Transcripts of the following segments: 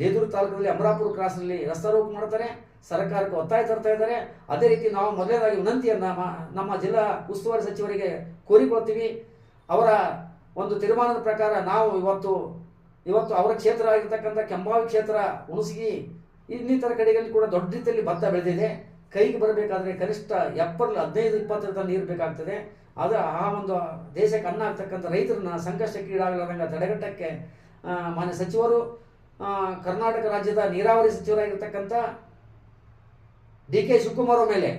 ದೇದೂರು ತಾಲೂಕಿನಲ್ಲಿ ಅಮರಾಪುರ ಕ್ರಾಸ್ನಲ್ಲಿ ರಸ್ತೆ ರೋಪ ಮಾಡ್ತಾರೆ, ಸರ್ಕಾರಕ್ಕೆ ಒತ್ತಾಯ ತರ್ತಾ ಇದ್ದಾರೆ. ಅದೇ ರೀತಿ ನಾವು ಮೊದಲನೇದಾಗಿ ವಿನಂತಿಯನ್ನ ನಮ್ಮ ಜಿಲ್ಲಾ ಉಸ್ತುವಾರಿ ಸಚಿವರಿಗೆ ಕೋರಿಕೊಳ್ತೀವಿ ಅವರ ಒಂದು ತೀರ್ಮಾನದ ಪ್ರಕಾರ ನಾವು ಇವತ್ತು ಇವತ್ತು ಅವರ ಕ್ಷೇತ್ರ ಆಗಿರ್ತಕ್ಕಂಥ ಕೆಂಬಾವಿ ಕ್ಷೇತ್ರ, ಹುಣಸಗಿ, ಇನ್ನಿತರ ಕಡೆಗಳಲ್ಲಿ ಕೂಡ ದೊಡ್ಡ ರೀತಿಯಲ್ಲಿ ಭತ್ತ ಬೆಳೆದಿದೆ. ಕೈಗೆ ಬರಬೇಕಾದ್ರೆ ಕನಿಷ್ಠ ಎಪ್ಪರಲ್ಲಿ ಹದಿನೈದು ಇಪ್ಪತ್ತರ ನೀರು ಬೇಕಾಗ್ತದೆ. ಅದು ಆ ಒಂದು ದೇಶಕ್ಕೆ ಅನ್ನ ಆಗ್ತಕ್ಕಂಥ ರೈತರನ್ನ ಸಂಕಷ್ಟಕ್ಕೆ ತಡೆಗಟ್ಟಕ್ಕೆ ಮಾನ್ಯ ಸಚಿವರು ಕರ್ನಾಟಕ ರಾಜ್ಯದ ನೀರಾವರಿ ಸಚಿವರಾಗಿರ್ತಕ್ಕಂಥ ಡಿ ಕೆ ಶಿವಕುಮಾರ್ ಮೇಲೆ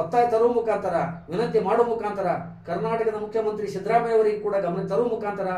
ಒತ್ತಾಯ ತರುವ ಮುಖಾಂತರ, ವಿನಂತಿ ಮಾಡುವ ಮುಖಾಂತರ ಕರ್ನಾಟಕದ ಮುಖ್ಯಮಂತ್ರಿ ಸಿದ್ದರಾಮಯ್ಯ ಅವರಿಗೆ ಕೂಡ ಗಮನ ತರುವ ಮುಖಾಂತರ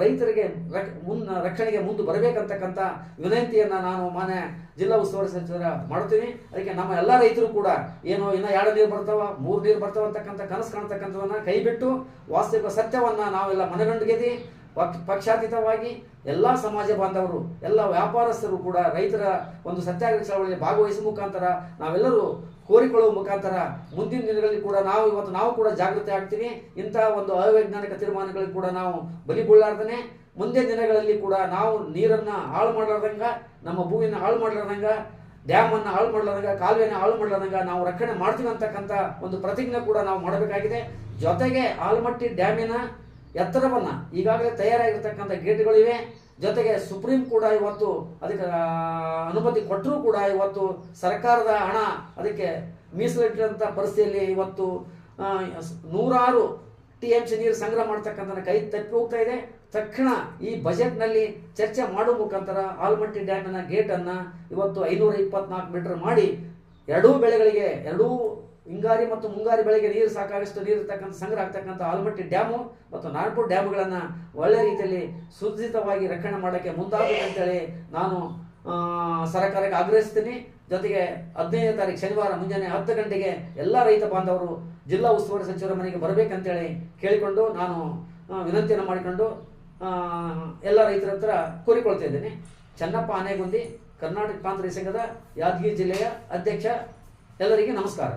ರೈತರಿಗೆ ಮುನ್ನ ಮುನ್, ರಕ್ಷಣೆಗೆ ಮುಂದೆ ಬರಬೇಕಂತಕ್ಕಂಥ ವಿನಂತಿಯನ್ನು ನಾನು ಮಾನ್ಯ ಜಿಲ್ಲಾ ಉಸ್ತುವಾರಿ ಸಚಿವರ ಮಾಡ್ತೀನಿ. ಅದಕ್ಕೆ ನಮ್ಮ ಎಲ್ಲ ರೈತರು ಕೂಡ ಏನು ಇನ್ನ ಎರಡು ನೀರು ಬರ್ತಾವ, ಮೂರು ನೀರು ಬರ್ತಾವ ಅಂತಕ್ಕಂಥ ಕನಸು ಕಾಣ್ತಕ್ಕಂಥವನ್ನ ಕೈ ಬಿಟ್ಟು ವಾಸ್ತವಿಕ ಸತ್ಯವನ್ನು ನಾವೆಲ್ಲ ಮನಗಂಡಿಗೆದಿ ಪಕ್- ಪಕ್ಷಾತೀತವಾಗಿ ಎಲ್ಲ ಸಮಾಜ ಬಾಂಧವರು, ಎಲ್ಲ ವ್ಯಾಪಾರಸ್ಥರು ಕೂಡ ರೈತರ ಒಂದು ಸತ್ಯಾಗ್ರಹ ಚಳವಳಿಯಲ್ಲಿ ಭಾಗವಹಿಸುವ ಮುಖಾಂತರ ನಾವೆಲ್ಲರೂ ಕೋರಿಕೊಳ್ಳುವ ಮುಖಾಂತರ ಮುಂದಿನ ದಿನಗಳಲ್ಲಿ ಕೂಡ ನಾವು ಇವತ್ತು ನಾವು ಕೂಡ ಜಾಗೃತಿ ಆಗ್ತೀವಿ. ಇಂತಹ ಒಂದು ಅವೈಜ್ಞಾನಿಕ ತೀರ್ಮಾನಗಳಿಗೆ ಕೂಡ ನಾವು ಬಲಿಗೊಳ್ಳಾರ್ದನೆ. ಮುಂದೆ ದಿನಗಳಲ್ಲಿ ಕೂಡ ನಾವು ನೀರನ್ನು ಹಾಳು ಮಾಡಲಾರ್ದಂಗ, ನಮ್ಮ ಭೂಮಿಯನ್ನು ಹಾಳು ಮಾಡಲಾರ್ದಂಗ ಡ್ಯಾಮ್ ಅನ್ನ ಹಾಳು ಮಾಡಲಾರ್ದಂಗ, ಕಾಲುವೆಯನ್ನು ಹಾಳು ಮಾಡಲಾರ್ದಂಗ ನಾವು ರಕ್ಷಣೆ ಮಾಡ್ತೀವಿ ಅಂತಕ್ಕಂಥ ಒಂದು ಪ್ರತಿಜ್ಞೆ ಕೂಡ ನಾವು ಮಾಡಬೇಕಾಗಿದೆ. ಜೊತೆಗೆ ಆಲ್ಮಟ್ಟಿ ಡ್ಯಾಮಿನ ಎತ್ತರವನ್ನ ಈಗಾಗಲೇ ತಯಾರಾಗಿರ್ತಕ್ಕಂಥ ಗೇಟ್ಗಳಿವೆ ಜೊತೆಗೆ ಸುಪ್ರೀಂ ಕೂಡ ಇವತ್ತು ಅದಕ್ಕೆ ಅನುಮತಿ ಕೊಟ್ಟರೂ ಕೂಡ ಇವತ್ತು ಸರ್ಕಾರದ ಹಣ ಅದಕ್ಕೆ ಮೀಸಲಿಟ್ಟಿರುವಂಥ ಪರಿಸ್ಥಿತಿಯಲ್ಲಿ ಇವತ್ತು ನೂರಾರು ಟಿ ಎಂ ಸಿ ನೀರು ಸಂಗ್ರಹ ಮಾಡ್ತಕ್ಕಂಥ ಕೈ ತಪ್ಪಿ ಹೋಗ್ತಾ ಇದೆ. ತಕ್ಷಣ ಈ ಬಜೆಟ್ನಲ್ಲಿ ಚರ್ಚೆ ಮಾಡೋ ಮುಖಾಂತರ ಆಲ್ಮಟ್ಟಿ ಡ್ಯಾಮಿನ ಗೇಟನ್ನು ಇವತ್ತು ಐನೂರ ಇಪ್ಪತ್ನಾಲ್ಕು ಮೀಟರ್ ಮಾಡಿ ಎರಡೂ ಬೆಳೆಗಳಿಗೆ, ಎರಡೂ ಹಿಂಗಾರಿ ಮತ್ತು ಮುಂಗಾರಿ ಬೆಳೆಗೆ ನೀರು ಸಾಕಾಗಷ್ಟು ನೀರು ಇರ್ತಕ್ಕಂಥ ಸಂಗ್ರಹ ಆಗ್ತಕ್ಕಂಥ ಆಲ್ಮಟ್ಟಿ ಡ್ಯಾಮು ಮತ್ತು ನಾನ್ಪುರ್ ಡ್ಯಾಮ್ಗಳನ್ನು ಒಳ್ಳೆ ರೀತಿಯಲ್ಲಿ ಸುರಕ್ಷಿತವಾಗಿ ರಕ್ಷಣೆ ಮಾಡೋಕ್ಕೆ ಮುಂದಾಗಬೇಕಂತೇಳಿ ನಾನು ಆ, ಸರ್ಕಾರಕ್ಕೆ ಆಗ್ರಹಿಸ್ತೀನಿ. ಜೊತೆಗೆ ಹದಿನೈದನೇ ತಾರೀಕು ಶನಿವಾರ ಮುಂಜಾನೆ ಹತ್ತು ಗಂಟೆಗೆ ಎಲ್ಲ ರೈತ ಬಾಂಧವರು ಜಿಲ್ಲಾ ಉಸ್ತುವಾರಿ ಸಚಿವರ ಮನೆಗೆ ಬರಬೇಕಂತೇಳಿ ಕೇಳಿಕೊಂಡು ನಾನು ವಿನಂತಿಯನ್ನು ಮಾಡಿಕೊಂಡು ಎಲ್ಲ ರೈತರ ಹತ್ರ ಕೋರಿಕೊಳ್ತಾ ಇದ್ದೀನಿ. ಚನ್ನಪ್ಪ ಆನೆಗುಂದಿ ಕರ್ನಾಟಕ ಪ್ರಾಂತ ರೈತ ಸಂಘದ ಯಾದಗಿರಿ ಜಿಲ್ಲೆಯ ಅಧ್ಯಕ್ಷ ಎಲ್ಲರಿಗೆ ನಮಸ್ಕಾರ.